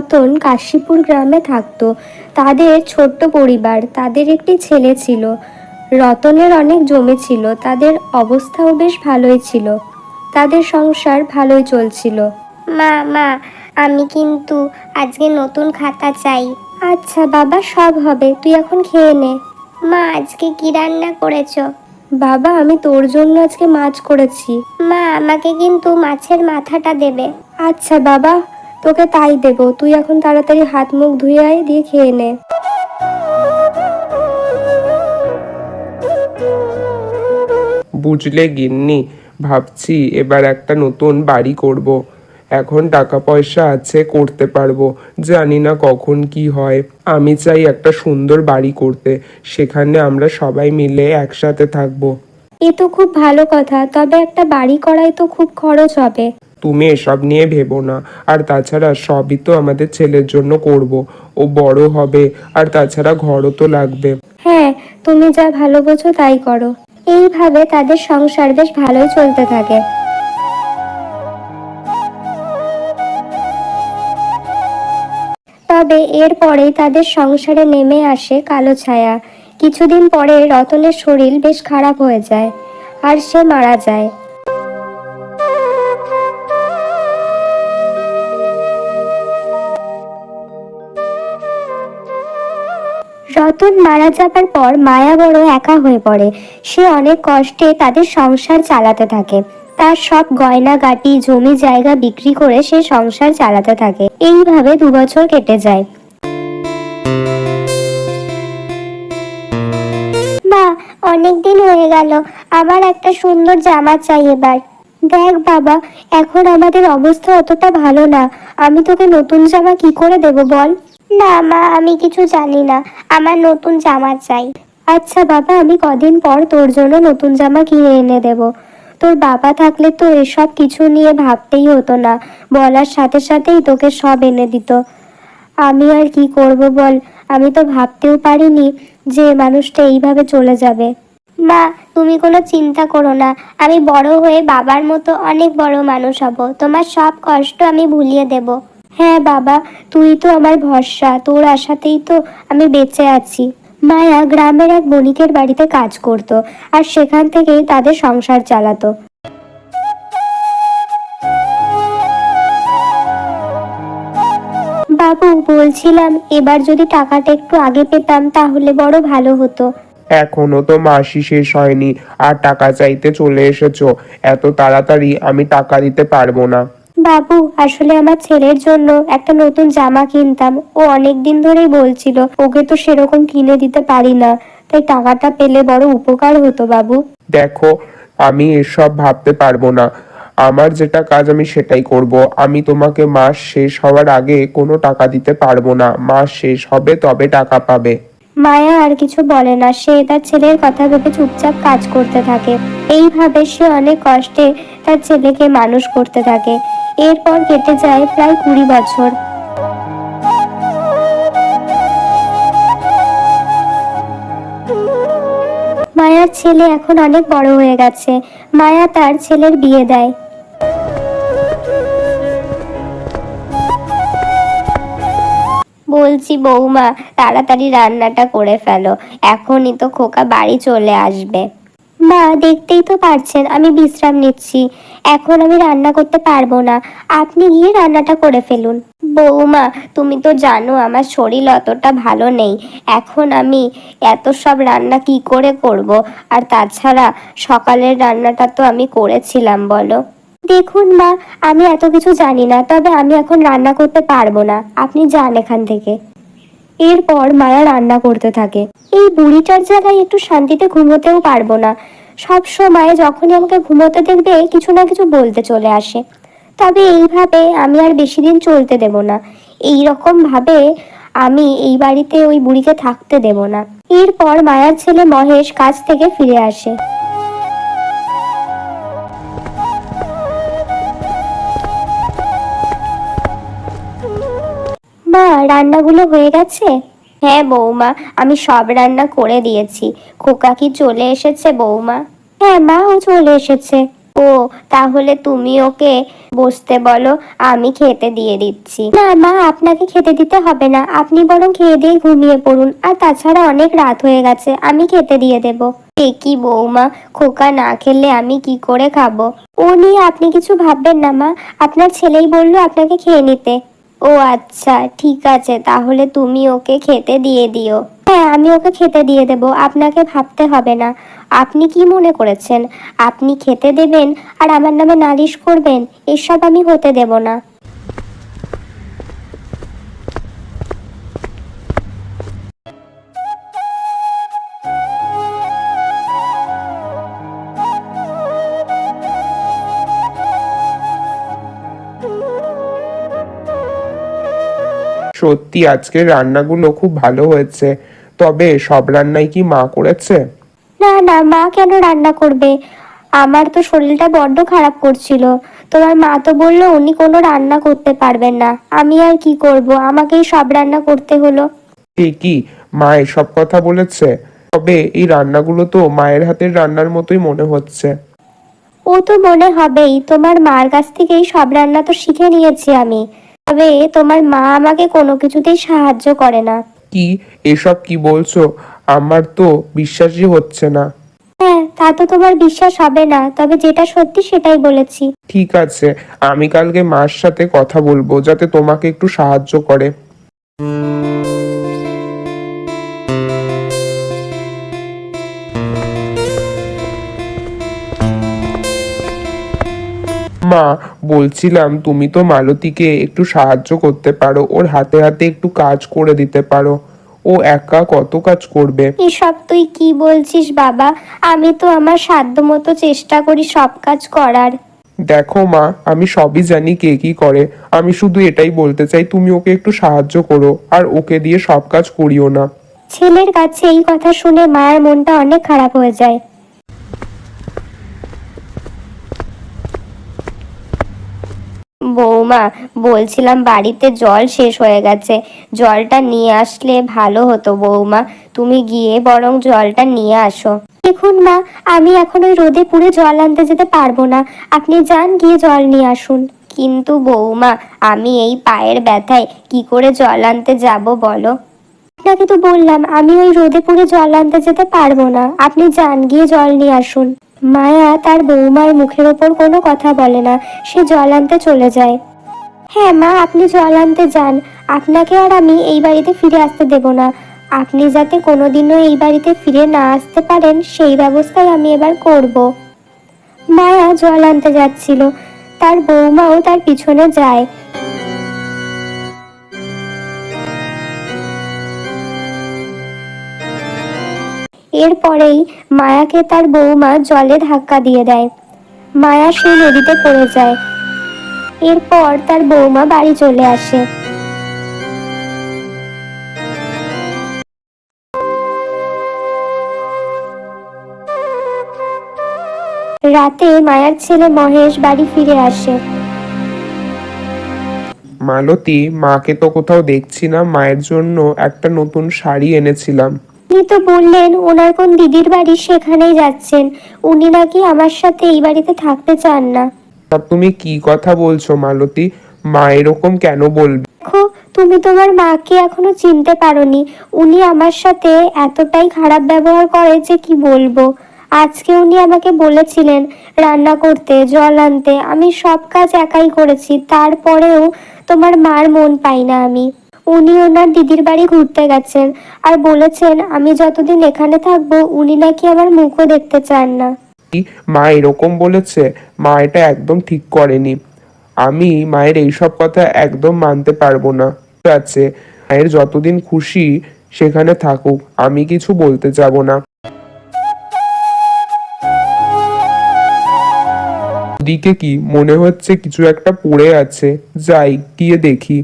মায়া এবং রতন কাশীপুর গ্রামে থাকতো। তাদের ছোট্ট পরিবার তাদের একটি ছেলে ছিল। রতনের অনেক জমি ছিল তাদের অবস্থাও বেশ ভালোই ছিল। তাদের সংসার ভালোই চলছিল। মা মা আমি কিন্তু আজকে নতুন খাতা চাই। আচ্ছা বাবা সব হবে তুই এখন খেয়ে নে। মা আজকে কি রান্না করেছ? বাবা আমি তোর জন্য আজকে মাছ করেছি। মা আমাকে কিন্তু মাছের মাথাটা দেবে। আচ্ছা বাবা তোকে তাই দেবো। তুই এখন তাড়াতাড়ি হাত মুখ ধুয়ে আয় দিয়ে খেয়ে নে। বুঝলে গিন্নি ভাবছি এবার একটা নতুন বাড়ি করব। এখন টাকা পয়সা আছে করতে পারব। জানি না কখন কি হয়। আমি চাই একটা সুন্দর বাড়ি করতে। সেখানে আমরা সবাই মিলে একসাথে থাকব। এ তো খুব ভালো কথা তবে একটা বাড়ি করাই তো খুব খরচ হবে। তুমি এসব নিয়ে ভেবো না। আর তাছাড়া সবই তো আমাদের ছেলের জন্য করব। ও বড় হবে, আর তাছাড়া ঘরও তো লাগবে। হ্যাঁ তুমি যা ভালো বোঝো তাই করো। এইভাবে তাদের সংসার বেশ ভালোই চলতে থাকে। তবে এরপরেই তাদের সংসারে নেমে আসে কালো ছায়া। কিছুদিন পরে রতনের শরীর বেশ খারাপ হয়ে যায়, আর সে মারা যায়। রতন মারা যাবার পর মায়া বড় একা হয়ে পড়ে। সে অনেক কষ্টে তাদের সংসার চালাতে থাকে। তার সব গয়না গাটি জমি জায়গা বিক্রি করে সে সংসার চালাতে থাকে। এইভাবে দু বছর কেটে যায়। মা, অনেক দিন হয়ে গেল। আবার একটা সুন্দর জামা চাই এবার। দেখ বাবা, এখন আমাদের অবস্থা অতটা ভালো না। আমি তোকে নতুন জামা কি করে দেব বল? না, মা, আমি কিছু জানি না। আমার নতুন জামা চাই। আচ্ছা বাবা, আমি কদিন পর তোর জন্য নতুন জামা কিনে এনে দেব। তোর বাবা থাকলে তো এসব কিছু নিয়ে ভাবতেই হতো না। বলার সাথে সাথেই তোকে সব এনে দিত। আমি আর কি করব বল? আমি তো ভাবতেও পারিনি যে মানুষটা এইভাবে চলে যাবে। মা, তুমি কোনো চিন্তা করো না। আমি বড় হয়ে বাবার মতো অনেক বড় মানুষ হব। তোমার সব কষ্ট আমি ভুলিয়ে দেব। হ্যাঁ বাবা, তুই তো আমার ভরসা, তোর আশাতেই তো আমি বেঁচে আছি। মায়া গ্রামের এক বণিকের বাড়িতে কাজ করত আর সেখান থেকেই তাদের সংসার চালাতো। বাবু, বলছিলাম এবার যদি টাকাটা একটু আগে পেতাম তাহলে বড় ভালো হতো। এখনও তো মাসি শেষ হয়নি, আর টাকা চাইতে চলে এসেছ, এত তাড়াতাড়ি আমি টাকা দিতে পারব না। বাবু আসলে আমার ছেলের জন্য একটা নতুন জামা কিনতাম। ও অনেক দিন ধরেই বলছিল ওকে তো সেরকম কিনে দিতে পারি না। তাই টাকাটা পেলে বড় উপকার হতো বাবু। দেখো আমি এসব ভাবতে পারব না। আমার যেটা কাজ আমি সেটাই করব। আমি তোমাকে মাস শেষ হওয়ার আগে কোনো টাকা দিতে পারব না। মাস শেষ হবে তবে টাকা পাবে। মায়া আর কিছু বলে না। সে তার ছেলের কথা ভেবে চুপচাপ কাজ করতে থাকে। এইভাবে সে অনেক কষ্টে তার ছেলেকে মানুষ করতে থাকে। এরপর কেটে যায় প্রায় কুড়ি বছর। মায়ার ছেলে এখন অনেক বড় হয়ে গেছে। মায়া তার ছেলের বিয়ে দেয়। বলছি, বৌমা, তাড়াতাড়ি রান্নাটা করে ফেলো। এখনই তো খোকা বাড়ি চলে আসবে। মা, দেখতেই তো পারছেন, আমি বিশ্রাম নিচ্ছি। এখন আমি রান্না করতে পারব না। আপনি গিয়ে রান্নাটা করে ফেলুন। বৌমা, তুমি তো জানো আমার শরীর অতটা ভালো নেই। এখন আমি এত সব রান্না কি করে করব? আর তাছাড়া সকালের রান্নাটা তো আমি করেছিলাম, বলো। দেখুন মা, আমি এত কিছু জানি না, তবে আমি এখন রান্না করতে পারব না। আপনি যান এখান থেকে। এরপর মায়া রান্না করতে থাকে। এই বুড়িটার জায়গায় একটু শান্তিতে ঘুমোতেও পারব না। সব সময় যখনই আমাকে ঘুমোতে দেখবে, কিছু না কিছু বলতে চলে আসে। তবে এইভাবে আমি আর বেশি দিন চলতে দেব না। এই রকম ভাবে আমি এই বাড়িতে ওই বুড়িকে থাকতে দেব না। এরপর মায়ার ছেলে মহেশ কাজ থেকে ফিরে আসে। রান্নাগুলো হয়ে গেছে? হ্যাঁ বৌমা, আমি সব রান্না করে দিয়েছি। খোকা কি চলে এসেছে বৌমা? হ্যাঁ মা, ও চলে এসেছে। ও, তাহলে তুমি ওকে বসতে বলো, আমি খেতে দিয়ে দিচ্ছি। না মা, আপনাকে খেতে দিতে হবে না। আপনি বরং খেয়ে দিয়ে ঘুমিয়ে পড়ুন। আর তাছাড়া অনেক রাত হয়ে গেছে, আমি খেতে দিয়ে দেব। কি বৌমা, খোকা না খেলে আমি কি করে খাব? ও নিয়ে আপনি কিছু ভাববেন না মা। আপনার ছেলেই বলল আপনাকে খেয়ে নিতে। ও আচ্ছা ঠিক আছে, তাহলে তুমি ওকে খেতে দিয়ে দিও। হ্যাঁ আমি ওকে খেতে দিয়ে দেব, আপনাকে ভাবতে হবে না। আপনি কি মনে করেছেন? আপনি খেতে দেবেন আর আমার নামে নালিশ করবেন, এসব আমি হতে দেব না। সত্যি আজকের রান্নাগুলো খুব ভালো হয়েছে। তবে সব রান্নাই কি মা করেছে? না না মা কেন রান্না করবে? আমার তো শরীরটা বড্ড খারাপ করছিল। তোমার মা তো বলল উনি কোনো রান্না করতে পারবেন না। আমি আর কি করব? আমাকেই সব রান্না করতে হলো। এ কি? মা এসব কথা বলেছে? তবে এই রান্নাগুলো তো মায়ের হাতের রান্নার মতোই মনে হচ্ছে। ও তো মনে হবেই। তোমার মার কাছ থেকেই সব রান্না তো শিখে নিয়েছি আমি। তবে তোমার মা আমাকে কোনো কিছুতেই সাহায্য করে না। কি? এসব কি বলছো? আমার তো বিশ্বাসই হচ্ছে না। হ্যাঁ তা তো তোমার বিশ্বাস হবে না তবে যেটা সত্যি সেটাই বলেছি। ঠিক আছে আমি কালকে মার সাথে কথা বলব যাতে তোমাকে একটু সাহায্য করে। মা বলছিলাম তুমি তো মালতীকে একটু সাহায্য করতে পারো ওর হাতে হাতে একটু কাজ করে দিতে পারো। ও একা কত কাজ করবে? এসব তুই কি বলছিস বাবা? আমি তো আমার সাধ্য মতো চেষ্টা করি সব কাজ করার। দেখো মা আমি সবই জানি কে কি করে। আমি শুধু এটাই বলতে চাই তুমি ওকে একটু সাহায্য করো আর ওকে দিয়ে সব কাজ করিও না। ছেলের কাছে এই কথা শুনে মায়ের মনটা অনেক খারাপ হয়ে যায়। বৌমা বলছিলাম বাড়িতে জল শেষ হয়ে গেছে। জলটা নিয়ে আসলে ভালো হতো বৌমা। তুমি গিয়ে বরং জলটা নিয়ে আসো। দেখুন মা আমি এখন ওই রোদে পুড়ে জল আনতে যেতে পারব না। আপনি যান গিয়ে জল নিয়ে আসুন। কিন্তু বৌমা আমি এই পায়ের ব্যথায় কি করে জল আনতে যাব বলো? আপনাকে তো বললাম আমি ওই রোদে পুড়ে জল আনতে যেতে পারব না। আপনি যান গিয়ে জল নিয়ে আসুন। মায়া তার বৌমার মুখের ওপর কোনো কথা বলে না। সে জল আনতে চলে যায়। হ্যাঁ মা, আপনি জল আনতে যান। আপনাকে আর আমি এই বাড়িতে ফিরে আসতে দেব না। আপনি যাতে কোনোদিনও এই বাড়িতে ফিরে না আসতে পারেন, সেই ব্যবস্থাই আমি এবার করব। মায়া জল আনতে যাচ্ছিল। তার বৌমাও তার পিছনে যায়। এরপরেই মায়াকে তার বৌমা জলে ধাক্কা দিয়ে দেয়। মায়া সেই নদীতে পড়ে যায়। এরপর তার বৌমা বাড়ি চলে আসে। রাতে মায়ার ছেলে মহেশ বাড়ি ফিরে আসে। মালতী মাকে তো কোথাও দেখছি না মায়ের জন্য একটা নতুন শাড়ি এনেছিলাম। উনি তো বললেন ওনার কোন দিদির বাড়ি সেখানেই যাচ্ছেন। উনি নাকি আমার সাথে এই বাড়িতে থাকতে চান না। সব তুমি কি কথা বলছো, মালতী? মা এরকম কেন বলবে? তুমি তোমার মাকে এখনও চিনতে পারোনি। উনি আমার সাথে এতটাই খারাপ ব্যবহার করে যে কি বলব? আজকে উনি আমাকে বলেছিলেন রান্না করতে, জল আনতে। আমি সব কাজ একাই করেছি, তারপরেও তোমার মার মন পাই না আমি। উনি ওনার দিদির বাড়ি ঘুরতে গেছেন আর বলেছেন, আমি যতদিন এখানে থাকব, উনি নাকি আমার মুখও দেখতে চান না। মা এরকম বলেছে, মা এটা একদম ঠিক করেনি। আমি মায়ের এইসব কথা একদম মানতে পারব না। আছে, মায়ের যতদিন খুশি সেখানে থাকুক, আমি কিছু বলতে যাব না। দিকে কি, মনে হচ্ছে কিছু একটা পড়ে আছে, যাই, গিয়ে দেখি।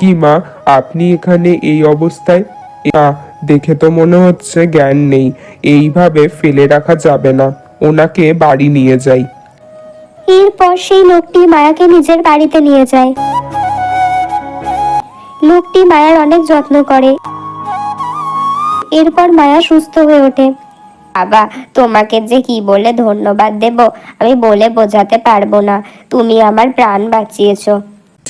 কি মা, আপনি এখানে এই অবস্থায়? দেখে তো মনে হচ্ছে জ্ঞান নেই। এইভাবে ফেলে রাখা যাবে না। ওনাকে বাড়ি নিয়ে যাই। এরপর সেই লোকটি মায়াকে নিজের বাড়িতে নিয়ে যায়। লোকটি মায়ার অনেক যত্ন করে। এরপর মায়া সুস্থ হয়ে ওঠে। বাবা, তোমাকে যে কি বলে ধন্যবাদ দেব, আমি বলে বোঝাতে পারব না। তুমি আমার প্রাণ বাঁচিয়েছো।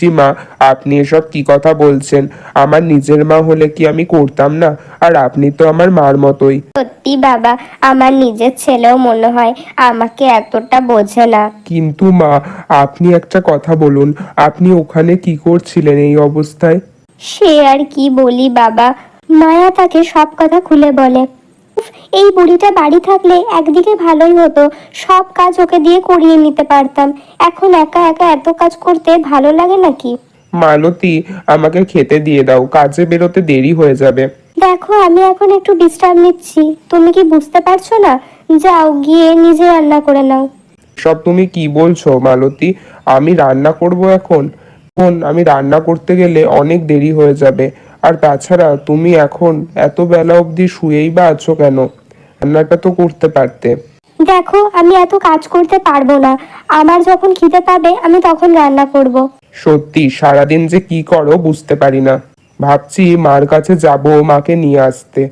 মা আপনি এসব কি কথা বলছেন? আমার নিজের মা হলে কি আমি করতাম না? আর আপনি তো আমার মার মতোই। সত্যি বাবা আমার নিজের ছেলেও মনে হয় আমাকে এতটা বোঝে না। কিন্তু মা আপনি একটা কথা বলুন আপনি ওখানে কি করছিলেন এই অবস্থায়? সে আর কি বলি বাবা মায়া তাকে সব কথা খুলে বলে। এই বুড়িটা বাড়ি থাকলে একদিকে ভালোই হতো সব কাজ ওকে দিয়ে করিয়ে নিতে পারতাম। এখন একা একা এত কাজ করতে ভালো লাগে নাকি? মালতী আমাকে খেতে দিয়ে দাও কাজে বেরোতে দেরি হয়ে যাবে। দেখো আমি এখন একটু বিশ্রাম নিচ্ছি। তুমি কি বুঝতে পারছ না? যাও গিয়ে নিজে রান্না করে নাও। সব তুমি কি বলছো মালতী? আমি রান্না করব এখন? এখন আমি রান্না করতে গেলে অনেক দেরি হয়ে যাবে। আর তাছাড়া তুমি এখন এত বেলা অবধি শুয়েই বা আছো কেন? রান্নাটা তো করতে পারতে। দেখো আমি এত কাজ করতে পারব না। আমার যখন খিদে পাবে আমি তখন রান্না করব। সত্যি সারাদিন যে কি করো বুঝতে পারি না। ভাবছি মার কাছে যাব মাকে নিয়ে আসতে।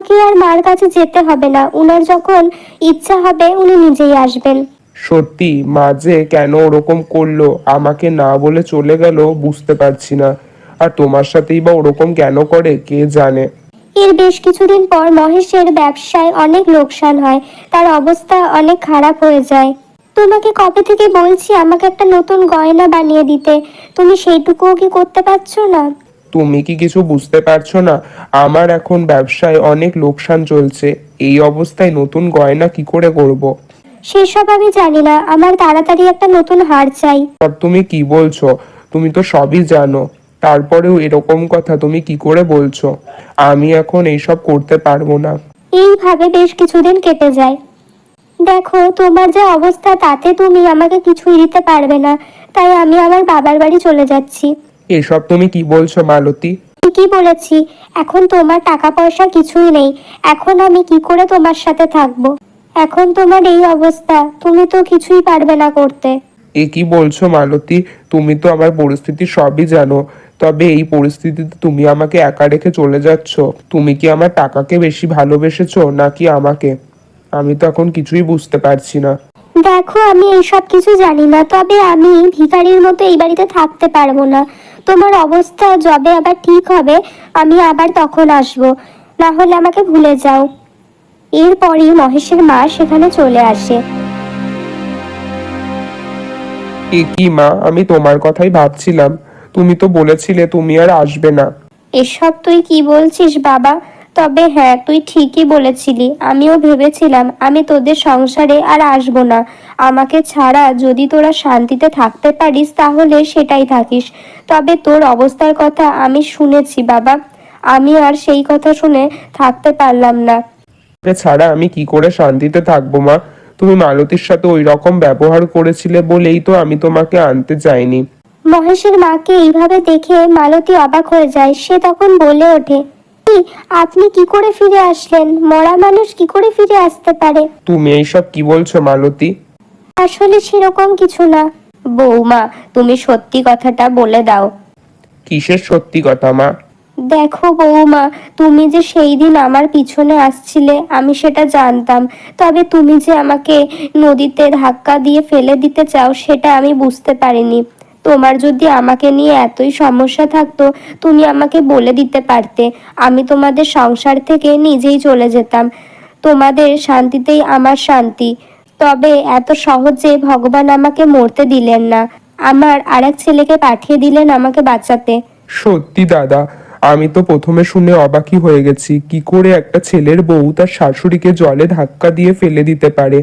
কি আর মার কাছে যেতে হবে না। উনার যখন ইচ্ছা হবে উনি নিজেই আসবেন। সত্যি মা যে কেন ওরকম করল আমাকে না বলে চলে গেল বুঝতে পারছি না। আর তোমার সাথেই বা ওরকম কেন করে কে জানে? এর বেশ কিছুদিন পর মহেশের ব্যবসায় অনেক লোকসান হয় তার অবস্থা অনেক খারাপ হয়ে যায়। তোমাকে কবে থেকে বলছি আমাকে একটা নতুন গয়না বানিয়ে দিতে? তুমি সেইটুকুও কি করতে পারছ না? তুমি কি কিছু বুঝতে পারছ না? আমার এখন ব্যবসায় অনেক লোকসান চলছে এই অবস্থায় নতুন গয়না কি করে করব। সেসব আমি জানি না আমার তাড়াতাড়ি একটা নতুন হার চাই। তুমি কি বলছো? তুমি তো সবই জানো। তারপরেও এরকম কথা তুমি কি করে বলছো? আমি এখন এইসব করতে পারব না। এইভাবে বেশ কিছুদিন কেটে যায়। দেখো তোমার যে অবস্থা তাতে তুমি আমাকে কিছুই দিতে পারবে না। তাই আমি আমার বাবার বাড়ি চলে যাচ্ছি। এসব তুমি কি বলছো মালতী? কি বলেছি। এখন তোমার টাকা পয়সা কিছুই নেই। এখন আমি কি করে তোমার সাথে থাকব? এখন তোমার এই অবস্থা। তুমি তো কিছুই পারবে না করতে। এ কি বলছো মালতী? তুমি তো আমার পরিস্থিতি সবই জানো। তবে এই পরিস্থিতিতে তুমি আমাকে একা রেখে চলে যাচ্ছ। তুমি কি আমার টাকাকে বেশি ভালোবেসেছো নাকি আমাকে? আমি তো এখন কিছুই বুঝতে পারছি না। দেখো আমি এইসব কিছু জানি না তবে আমি ভিখারির মতো এই বাড়িতে থাকতে পারব না। তোমার অবস্থা যবে আবার ঠিক হবে আমি আবার তখন আসব। না হলে আমাকে ভুলে যাও। এরপরই মহেশের মা সেখানে চলে আসে। এ কি মা? আমি তোমার কথাই ভাবছিলাম। তুমি তো বলেছিলে তুমি আর আসবে না। এসব তুই কি বলছিস বাবা? তবে হ্যাঁ তুই ঠিকই বলেছিলি। আমিও ভেবেছিলাম আমি তোদের সংসারে আর আসব না। আমাকে ছাড়া যদি তোরা শান্তিতে থাকতে পারিস তাহলে সেটাই থাকিস। তবে তোর অবস্থার কথা আমি শুনেছি বাবা। আমি আর সেই কথা শুনে থাকতে পারলাম না। ছাড়া আমি কি করে শান্তিতে থাকব মা? তুমি মালতীর সাথে ওই রকম ব্যবহার করেছিলে বলেই তো আমি তোমাকে আনতে চাইনি মহেশের মাকে এইভাবে দেখে মালতী অবাক হয়ে যায়। সে তখন বলে ওঠে "কি, আপনি কি করে ফিরে আসলেন? মরা মানুষ কি করে ফিরে আসতে পারে? তুমি এইসব কি বলছো মালতী? আসলে সেরকম কিছু না। বৌমা তুমি সত্যি কথাটা বলে দাও। কিসের সত্যি কথা মা? দেখো বৌমা তুমি যে সেই দিন আমার পিছনে আসছিলে আমি সেটা জানতাম। তবে তুমি যে আমাকে নদীতে ধাক্কা দিয়ে ফেলে দিতে চাও সেটা আমি বুঝতে পারিনি। তোমার যদি আমাকে নিয়ে এতই সমস্যা থাকতো, তুমি আমাকে বলে দিতে পারতে। আমি তোমাদের সংসার থেকে নিজেই চলে যেতাম। তোমাদের শান্তিতেই আমার শান্তি। তবে এত সহজে ভগবান আমাকে মরতে দিলেন না। আমার আরেক ছেলেকে পাঠিয়ে দিলেন আমাকে বাঁচাতে। সত্যি দাদা, আমি তো প্রথমে শুনে অবাকই হয়ে গেছি। কি করে একটা ছেলের বউ তার শাশুড়িকে জলে ধাক্কা দিয়ে ফেলে দিতে পারে?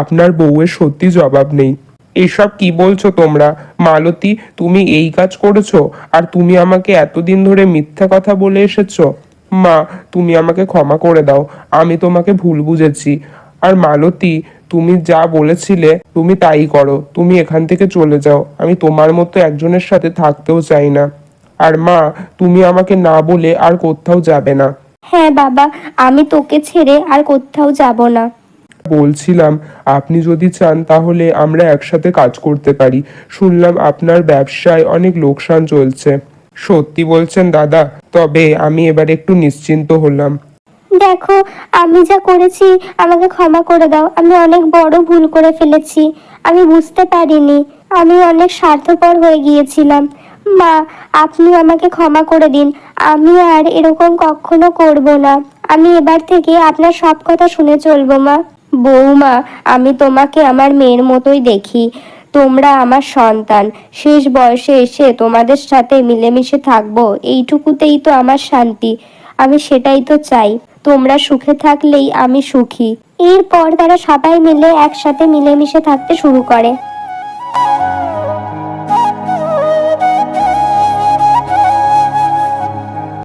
আপনার বউয়ের সত্যি জবাব নেই। এসব কি বলছো তোমরা? মালতী, তুমি এই কাজ করেছ? আর তুমি আমাকে এতদিন ধরে মিথ্যা কথা বলে এসেছ? মা, তুমি আমাকে ক্ষমা করে দাও। আমি তোমাকে ভুল বুঝেছি। আর মালতী, তুমি যা বলেছিলে, তুমি তাই করো। তুমি এখান থেকে চলে যাও। আমি তোমার মতো একজনের সাথে থাকতেও চাই না। আর মা, তুমি আমাকে না বলে আর কোথাও যাবে না। হ্যাঁ বাবা, আমি তোকে ছেড়ে আর কোথাও যাব না। বলছিলাম, আপনি যদি চান তাহলে আমরা একসাথে কাজ করতে পারি। শুনলাম আপনার ব্যবসায় অনেক লোকসান চলছে। সত্যি বলছেন দাদা, তবে আমি এবার একটু নিশ্চিন্ত হলাম। দেখো, আমি যা করেছি আমাকে ক্ষমা করে দাও। আমি অনেক বড় ভুল করে ফেলেছি। আমি বুঝতে পারিনি। আমি অনেক স্বার্থপর হয়ে গিয়েছিলাম। মা, আপনি আমাকে ক্ষমা করে দিন। আমি আর এরকম কখনো করব না। আমি এবার থেকে আপনার সব কথা শুনে চলবো, মা। বৌমা, আমি তোমাকে আমার মেয়ের মতোই দেখি। তোমরা আমার সন্তান। শেষ বয়সে এসে তোমাদের সাথে মিলেমিশে থাকব। এইটুকুতেই তো আমার শান্তি। আমি সেটাই তো চাই। তোমরা সুখে থাকলেই আমি সুখী। এরপর তারা সবাই মিলে একসাথে মিলেমিশে থাকতে শুরু করে।